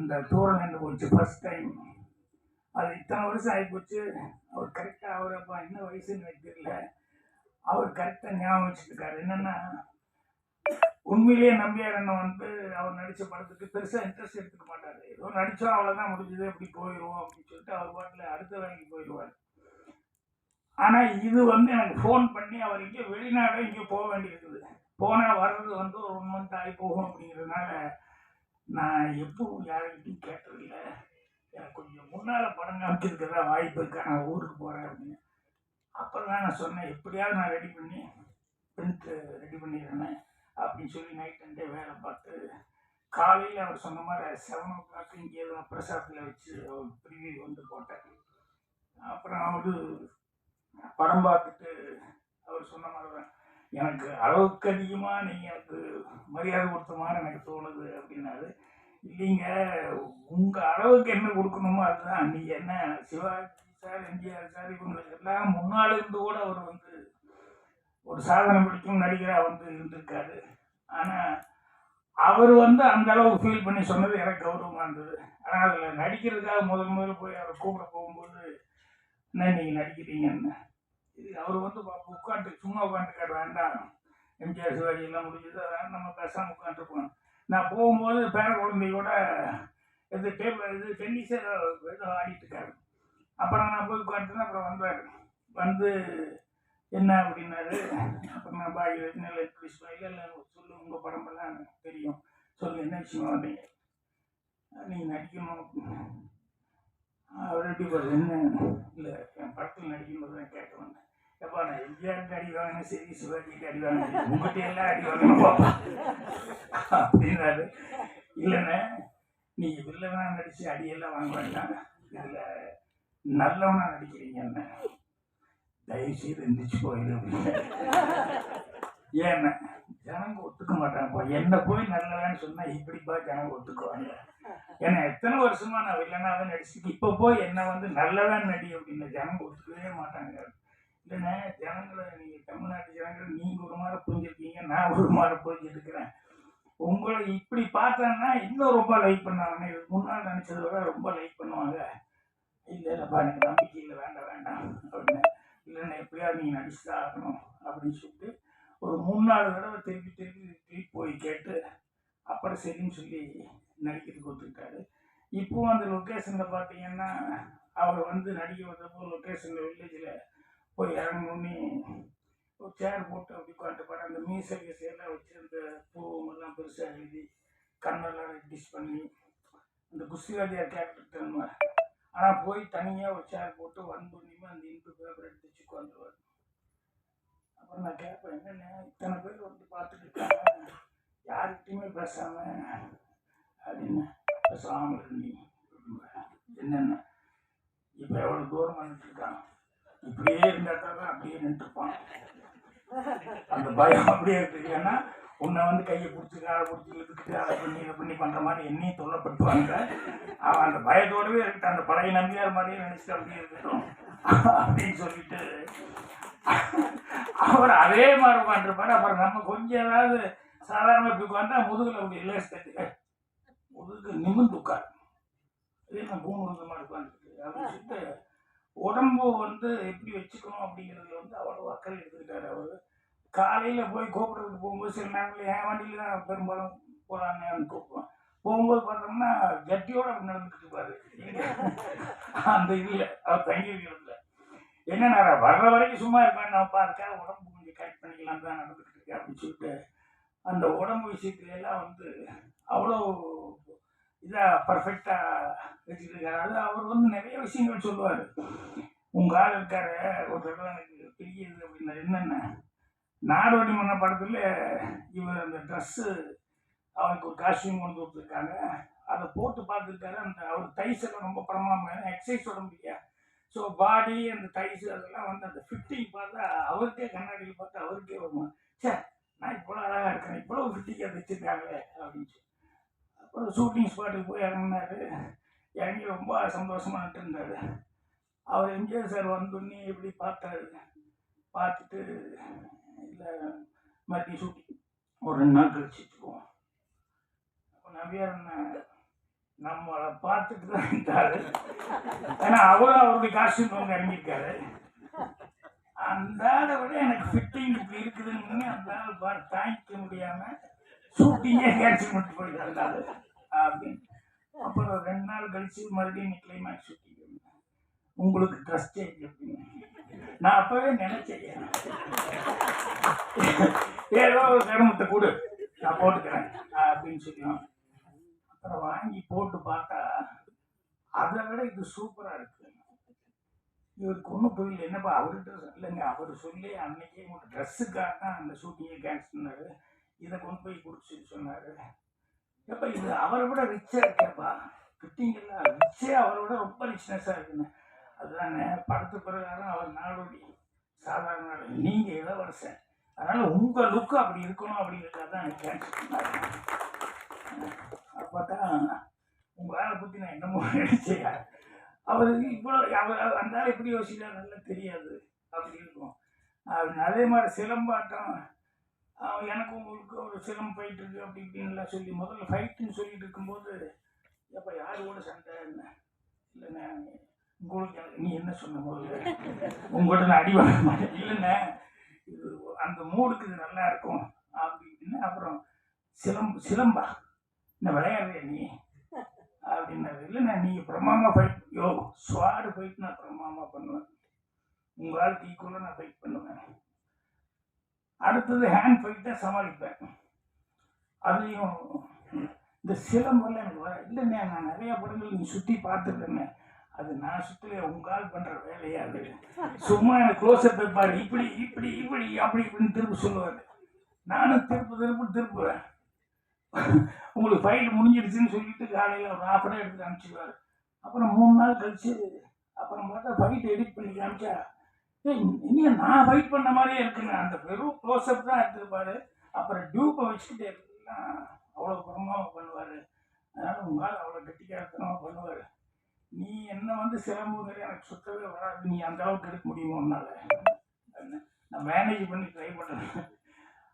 இந்த தூரம் நின்று போச்சு ஃபர்ஸ்ட் டைம் அது இத்தனை வருஷம் ஆகிப்போச்சு அவர் கரெக்டாக அவர் அப்போ என்ன வயசுன்னு எனக்கு தெரியல. அவர் கரெக்டாக ஞாபகம் வச்சுருக்காரு என்னென்னா உண்மையிலேயே நம்பியார் அண்ணன் வந்து அவர் நடித்த படத்துக்கு பெருசாக இன்ட்ரெஸ்ட் எடுத்துக்க மாட்டார். ஏதோ நடித்தோம் அவ்வளோதான் முடிஞ்சது அப்படி போயிடுவோம் அப்படின்னு சொல்லிட்டு அவர் பாட்டில் அடுத்த வேலைக்கு போயிடுவார் ஆனால் இது வந்து எனக்கு ஃபோன் பண்ணி அவர் இங்கே வெளிநாடு இங்கே போக வேண்டியிருக்குது. போனால் வர்றது வந்து ஒரு ஒன் மந்த் ஆகி போகும் அப்படிங்கிறதுனால நான் எப்பவும் யாருக்கிட்டையும் கேட்டதில்ல. எனக்கு கொஞ்சம் முன்னால் படம் காமிச்சிருக்கிறதா வாய்ப்பு இருக்கா. நான் ஊருக்கு போகிறேன் அப்படின்னு. அப்போ தான் நான் சொன்னேன் எப்படியாவது நான் ரெடி பண்ணி பிரிண்ட்டு ரெடி பண்ணிடுறேன் அப்படின்னு சொல்லி நைட் அண்டே வேலை பார்த்து காலையில் அவர் சொன்ன மாதிரி செவன் ஓ கிளாக் இங்கே தான் பிரசாத்தில் வச்சு அவர் ப்ரிவியூ வந்து போட்டேன் அப்புறம் அவர் படம் பார்த்துட்டு அவர் சொன்ன மாதிரி தான். எனக்கு அளவுக்கு அதிகமாக நீங்கள் எனக்கு மரியாதை கொடுத்த மாதிரி எனக்கு தோணுது அப்படின்னாரு. இல்லைங்க உங்கள் அளவுக்கு என்ன கொடுக்கணுமோ அதுதான். நீங்கள் என்ன சிவாஜி சார் எம்ஜிஆர் சார் இவங்களுக்கு எல்லாம் முன்னால் இருந்து கூட அவர் வந்து ஒரு சாதனை பிடிக்கும் நடிகராக வந்து இருந்திருக்காரு. ஆனால் அவர் வந்து அந்த அளவு ஃபீல் பண்ணி சொன்னது எனக்கு கௌரவமாக இருந்தது. ஆனால் அதில் நடிக்கிறதுக்காக முதல் முதல்ல போய் அவரை கூப்பிட போகும்போது என்ன நீங்கள் நடிக்கிறீங்கன்னு? இது அவர் வந்து உட்காந்து சும்மா உட்காந்துக்காரு வேண்டாம். எம்ஜிஆர் சிவாஜி எல்லாம் முடிஞ்சது அதனால் நம்ம பேசாமல் உட்காந்துருப்போம் நான் போகும்போது பேர குழந்தையோட இது டேபிள் இது டென்னிஸ் ஏதோ ஏதோ ஆடிட்டு இருக்காரு. அப்புறம் நான் போய் உட்காந்துருந்தேன் அப்புறம் வந்தார். வந்து என்ன அப்படின்னாரு அப்புறம் நான் பாய் நல்ல இங்கிலீஷ் இல்லை இல்லை சொல்லு உங்கள் படமெல்லாம் எனக்கு தெரியும். சொல்லு என்ன விஷயம் வந்தீங்க? நீங்கள் நடிக்கணும். அவர் எப்படி பாரு என்ன? இல்லை என் படத்தில் நடிக்கும்போது தான் கேட்க வந்தேன். எப்பா நான் எம்ஜிஆருக்கு அடி வாங்கினேன் சரி சிவாஜிக்கு அடி வாங்கினேன் உங்கள்கிட்ட எல்லாம் அடி வாங்கணும் பாப்பா. அப்படின்னாரு. இல்லைண்ணே நீங்கள் வில்லனா நடித்து அடியெல்லாம் வாங்க வேண்டாம் இதில் நல்லவனா நடிக்கிறீங்கன்னு தயவு செய்து எந்திரிச்சு போயிடு அப்படின்னு. ஏன்னா ஜனங்க ஒத்துக்க மாட்டாங்கப்பா. என்ன போய் நல்லவன்னு சொன்னா இப்படிப்பா ஜனங்க ஒத்துக்குவாங்க. ஏன்னா எத்தனை வருஷமா நான் வில்லனாவே நடிச்சுட்டு இப்போ போய் என்ன வந்து நல்லவன் நடி அப்படின்னு ஜனங்க ஒத்துக்கவே மாட்டாங்க. இல்லைண்ணே ஜனங்களை நீங்கள் தமிழ்நாட்டு ஜனங்களை நீங்கள் ஒரு மாதிரி புரிஞ்சிருக்கீங்க நான் ஒரு மாதிரி புரிஞ்சிருக்கிறேன் உங்களை இப்படி பார்த்தேன்னா இன்னும் ரொம்ப லைக் பண்ணாங்க இதுக்கு முன்னால் நினச்சதை விட ரொம்ப லைக் பண்ணுவாங்க. இல்லை இல்லைப்பா எனக்கு நம்பிக்கை இல்லை வேண்டாம் வேண்டாம் அப்படின்னு. இல்லைண்ணே எப்படியாவது நீங்கள் நடிச்சு தான் ஆகணும் அப்படின்னு சொல்லிட்டு ஒரு மூணு நாலு தடவை திருப்பி திருப்பி திருப்பி போய் கேட்டு அப்புறம் சரின்னு சொல்லி நடிக்கிறதுக்கு கொடுத்துருக்காரு இப்போவும் அந்த லொக்கேஷனில் பார்த்தீங்கன்னா அவர் வந்து நடிக்க வந்தப்போ லொக்கேஷனில் வில்லேஜில் போய் இறங்கணுன்னு ஒரு சேர் போட்டு அப்படி உட்காந்துப்பாரு அந்த மீசை எல்லாம் வச்சு அந்த பூவெல்லாம் பெருசாக எழுதி கண்ணெல்லாம் ரெட்டிஷ் பண்ணி அந்த குஸ்திவாதியார் கேரக்டர் தன்மை ஆனால் போய் தனியாக ஒரு சேர் போட்டு வந்தோடனே அந்த இன்பு பேப்பர் எடுத்து வச்சு உட்காந்துருவார். அப்புறம் நான் கேட்பேன் என்னென்ன இத்தனை பேர் வந்து பார்த்துட்டு இருக்காங்க. யார்கிட்டையுமே பேசாம அப்படின்னு பேசாமல் இருந்தீங்க. என்னென்ன? இப்போ எவ்வளோ தூரம் வந்துட்டு இப்படியே இருந்தால் தான் அப்படியே நின்றுப்பான். அந்த பயம் அப்படியே இருக்கு ஏன்னா உன்னை வந்து கையை பிடிச்சி காலை பிடிச்சி இழுத்துட்டு அதை பண்ணி இதை பண்ணி பண்ணுற மாதிரி என்னையும் தொல்லப்படுத்துவாங்க அவன் அந்த பயத்தோடவே இருக்கட்டும் அந்த பழைய நம்பியார் மாதிரியே நினச்சிட்டு அப்படியே இருக்கட்டும். அப்படின்னு சொல்லிட்டு அவர் அதே மாதிரி உட்காந்துருப்பாரு அப்புறம் நம்ம கொஞ்சம் ஏதாவது சாதாரணமாக இப்படி உட்காந்தா முதுகில் அப்படி லேஸ் தட்டி முதுகு நிமிர்ந்து உட்காரு. இதே நான் பூமி மாதிரி உட்காந்துருக்கு அப்படின்னு சொல்லிட்டு உடம்பு வந்து எப்படி வச்சுக்கணும் அப்படிங்கிறது வந்து அவ்வளோ அக்கறை எடுத்துக்கிட்டாரு அவர். காலையில் போய் கூப்பிட்றதுக்கு போகும்போது சில நேரங்களில் என் வண்டியில் தான் பெரும்பாலும் போகலான்னு கூப்பிடுவேன் போகும்போது பார்த்தோம்னா ஜட்டியோட அப்படி நடந்துக்கிட்டு இருப்பாரு. அந்த இதில் அவர் தங்கி இருக்கிறதுல என்ன வர்ற வரைக்கும் சும்மா இருப்பேன். நான் பார்க்க உடம்பு கொஞ்சம் கரெக்ட் பண்ணிக்கலாம் தான் நடந்துக்கிட்டு இருக்கேன் அப்படின்னு சொல்லிட்டு அந்த உடம்பு விஷயத்துல எல்லாம் வந்து அவ்வளோ இதாக பர்ஃபெக்டாக வச்சுட்டு இருக்காரு. அது அவர் வந்து நிறைய விஷயங்கள் சொல்லுவார். உங்க ஆள் இருக்காரு ஒரு தடவை எனக்கு தெரியுது அப்படின்னா என்னென்ன? நாடோடி மன்ன படத்தில் இவர் அந்த ட்ரெஸ்ஸு அவருக்கு ஒரு காஸ்டியூம் கொண்டு கொடுத்துருக்காங்க. அதை போட்டு பார்த்துருக்காரு. அந்த அவர் தைஸ் எல்லாம் ரொம்ப பிரமாதம் எக்ஸசைஸ் விட இல்லையா? ஸோ பாடி அந்த தைஸ் அதெல்லாம் வந்து அந்த ஃபிட்டிங் பார்த்தா அவருக்கே கண்ணாடியில் பார்த்தா அவருக்கே வருமா? சே நான் இவ்வளோ அழகாக இருக்கேன் இவ்வளோ ஃபிட்டிங்காக வச்சுருக்காங்களே அப்படின்னு சொல்லி. அப்புறம் ஷூட்டிங் ஸ்பாட்டுக்கு போய் இறங்கினாரு. இறங்கி ரொம்ப சந்தோஷமாக இருந்தார் அவர் எம்ஜிஆர் சார் வந்தோடனே எப்படி பார்த்தாரு? பார்த்துட்டு இல்லை மறுபடியும் ஷூட்டிங் ஒரு ரெண்டு நாள் கழிச்சு போவோம் அப்போ நவியார் நம்மளை பார்த்துட்டு தான் இருந்தாரு. ஏன்னா அவரும் அவருடைய காஸ்டியூம் அவங்க இறங்கியிருக்காரு. அந்த ஆளை விட எனக்கு ஃபிட்டிங் இப்படி இருக்குதுன்னு அந்த ஆள் பாரு தாங்கிக்க முடியாமல் ஷூட்டிங்கே கேன்சல் பண்ணிட்டு போயிருந்தாரு அப்படின்னு. அப்புறம் ரெண்டு நாள் கழிச்சு மறுபடியும் கிளைமேக்ஸ் ஷூட்டிங் உங்களுக்கு ட்ரெஸ் சேஞ்ச் அப்படின்னு நான் அப்பவே நினைச்சேன். ஏதோ ஒரு கருமத்தை கொடு. நான் போட்டுக்கிறேன். அப்படின்னு சொல்லுவோம் அப்புறம் வாங்கி போட்டு பார்த்தா அதை விட இது சூப்பரா இருக்கு. இவருக்கு ஒன்றும் புரியல. என்னப்பா அவர்கிட்ட இல்லைங்க அவர் சொல்லி அன்னைக்கே உங்க ட்ரெஸ்ஸுக்காக தான் அந்த ஷூட்டிங்கை கேன்சல் பண்ணாரு. இதை கொண்டு போய் கொடுத்து சொன்னார். எப்போ இது அவரை விட ரிச்சாக இருக்கேப்பா. கிட்டிங்களா ரிச்சே அவரை விட ரொம்ப ரிச்னஸாக இருக்குன்னு. அதுதாங்க. படத்து பிரகாரம் அவர் நாடோடி சாதாரண நாடு நீங்கள் இளவரசன். அதனால் உங்கள் லுக்கு அப்படி இருக்கணும் அப்படிங்கிறதுக்காக தான் எனக்கு கேன்சல் பண்ணாரு அப்போ தான் பற்றி நான் என்னமோ நினைச்சேன். அவருக்கு இவ்வளோ அவர் அந்த ஆள் எப்படி யோசிக்கிறார் நல்லா தெரியாது. அப்படி இருக்கும். அதே மாதிரி சிலம்பாட்டம் எனக்கு உங்களுக்கு ஒரு சிலம் ஃபைட் இருக்குது அப்படி இப்படின்லாம் சொல்லி முதல்ல ஃபைட்டுன்னு சொல்லிட்டு இருக்கும்போது எப்போ யார் கூட சண்டை என்ன? இல்லைண்ணே உங்களுக்கு நீ என்ன சொன்ன முதல்ல? உங்கள்கிட்ட நான் அடி வாங்க மாட்டேன். இல்லைண்ணே இது அந்த மூடுக்கு இது நல்லா இருக்கும். அப்படின்னு அப்புறம் சிலம்பு சிலம்பா. என்ன விளையாடுறியா நீ? அப்படின்னாரு. இல்லைண்ணே நீங்கள் பிரமாமா ஃபைட் யோ சுவாடு ஃபைட் நான் பிரமாமா பண்ணுவேன். உங்கள் ஆளுக்கு ஈக்குவலாக நான் ஃபைட் பண்ணுவேன். அடுத்தது ஹேண்ட் ஃபைட்டை சமாளிப்பேன். அதுலேயும் இந்த சிலம்பெல்லாம் எனக்கு வர இல்லைண்ணே நான் நிறையா படங்கள் நீ சுற்றி பார்த்துருக்கேண்ணே. அது நான் சுற்றல உங்கால் பண்ற பண்ணுற வேலையா அது? சும்மா எனக்கு க்ளோஸ்அப் வைப்பாரு. இப்படி இப்படி இப்படி அப்படி இப்படின்னு திரும்ப சொல்லுவார். நானும் திருப்பு திருப்பு திருப்புவேன் உங்களுக்கு ஃபைல் முடிஞ்சிடுச்சுன்னு சொல்லிட்டு காலையில் ஒரு ஆஃப் அன் எடுத்து அனுப்பிச்சிடுவார். அப்புறம் மூணு நாள் கழிச்சு அப்புறம் பார்த்தா ஃபைட் எடிட் பண்ணி காமிச்சா இனியும் நான் ஃபைட் பண்ண மாதிரியே இருக்குங்க அந்த வெறும் க்ளோஸ்அப் தான் எடுத்துருப்பாரு. அப்புறம் டியூப்பை வச்சுக்கிட்டு எல்லாம் அவ்வளோ பிரமாவை பண்ணுவார். அதனால் உங்களால் அவ்வளோ கெட்டிக்காரத்தனமாக பண்ணுவார். நீ என்ன வந்து சிலம்புங்கிற எனக்கு சுத்தவே வராது. நீ அந்த அளவுக்கு எடுக்க முடியுமா உன்னால? நான் மேனேஜ் பண்ணி ட்ரை பண்ணுறேன்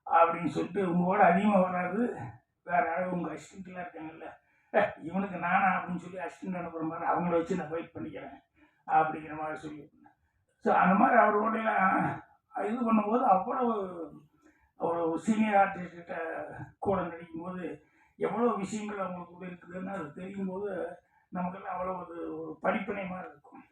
அப்படின்னு சொல்லிட்டு உங்களோட அதிகமாக வராது. வேற யாராவது உங்கள் அசிஸ்டண்ட்லாம் இருக்காங்கல்ல. இவனுக்கு நானா? அப்படின்னு சொல்லி அசிஸ்டண்ட் அனுப்புகிற மாதிரி அவங்கள வச்சு நான் ஃபைட் பண்ணிக்கிறேன். அப்படிங்கிற மாதிரி சொல்லி ஸோ அந்த மாதிரி அவரோடையெல்லாம் இது பண்ணும்போது அவ்வளோ அவ்வளோ சீனியர் ஆர்டிஸ்ட்கிட்ட கூட நடிக்கும்போது எவ்வளோ விஷயங்கள் அவங்களுக்கு இருக்குதுன்னு அது தெரியும் போது நமக்கெல்லாம் அவ்வளோ ஒரு படிப்பினை மாதிரி இருக்கும்.